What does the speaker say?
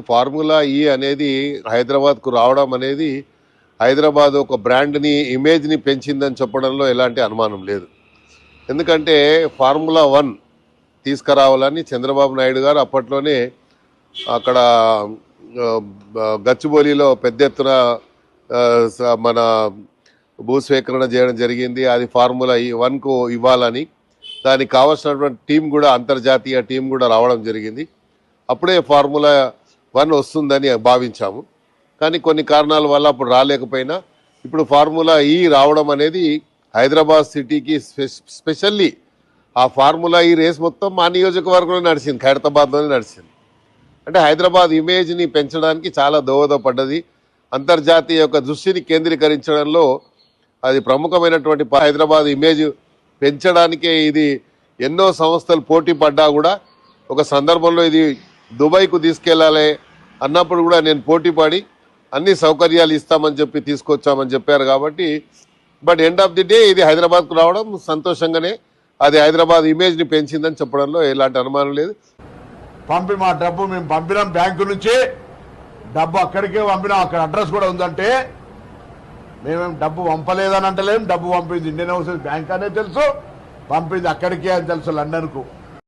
Formula ఈ అనేది హైదరాబాద్కు రావడం అనేది హైదరాబాద్ ఒక బ్రాండ్ని ఇమేజ్ని పెంచిందని చెప్పడంలో ఎలాంటి అనుమానం లేదు. ఎందుకంటే ఫార్ములా వన్ తీసుకురావాలని చంద్రబాబు నాయుడు గారు అప్పట్లోనే అక్కడ గచ్చిబౌలిలో పెద్ద ఎత్తున స- మన భూస్వీకరణ చేయడం జరిగింది. అది ఫార్ములా ఈ వన్కు ఇవ్వాలని దానికి కావాల్సినటువంటి టీం కూడా అంతర్జాతీయ టీం కూడా రావడం జరిగింది. అప్పుడే ఫార్ములా వన్ వస్తుందని భావించాము. కానీ కొన్ని కారణాల వల్ల అప్పుడు రాలేకపోయినా ఇప్పుడు ఫార్ములా ఈ రావడం అనేది హైదరాబాద్ సిటీకి స్పె- స్పెషల్లీ ఆ ఫార్ములా ఈ రేస్ మొత్తం మా నియోజకవర్గంలో నడిచింది ఖైరతాబాద్లోనే నడిచింది. అంటే హైదరాబాద్ ఇమేజ్ని పెంచడానికి చాలా దోహదపడ్డది. అంతర్జాతీయ యొక్క దృష్టిని కేంద్రీకరించడంలో అది ప్రముఖమైనటువంటి హైదరాబాద్ ఇమేజ్ పెంచడానికే ఇది ఎన్నో సంస్థలు పోటీ పడ్డా కూడా ఒక సందర్భంలో ఇది దుబాయ్కు తీసుకెళ్ళాలి అన్నప్పుడు కూడా నేను పోటీపడి అన్ని సౌకర్యాలు ఇస్తామని చెప్పి తీసుకొచ్చామని చెప్పారు కాబట్టి but end of the day ఇది హైదరాబాద్కు రావడం సంతోషంగానే అది హైదరాబాద్ ఇమేజ్ని పెంచిందని చెప్పడంలో ఎలాంటి అనుమానం లేదు. పంపి మా డబ్బు మేము పంపినాం బ్యాంకు నుంచి. డబ్బు అక్కడికే పంపినాం. అక్కడ అడ్రస్ కూడా ఉందంటే మేమేం డబ్బు పంపలేదని అంటలేం. డబ్బు పంపింది ఇండియన్ ఓవర్సీస్ బ్యాంక్ అనే తెలుసు. పంపింది అక్కడికే అని తెలుసు లండన్కు.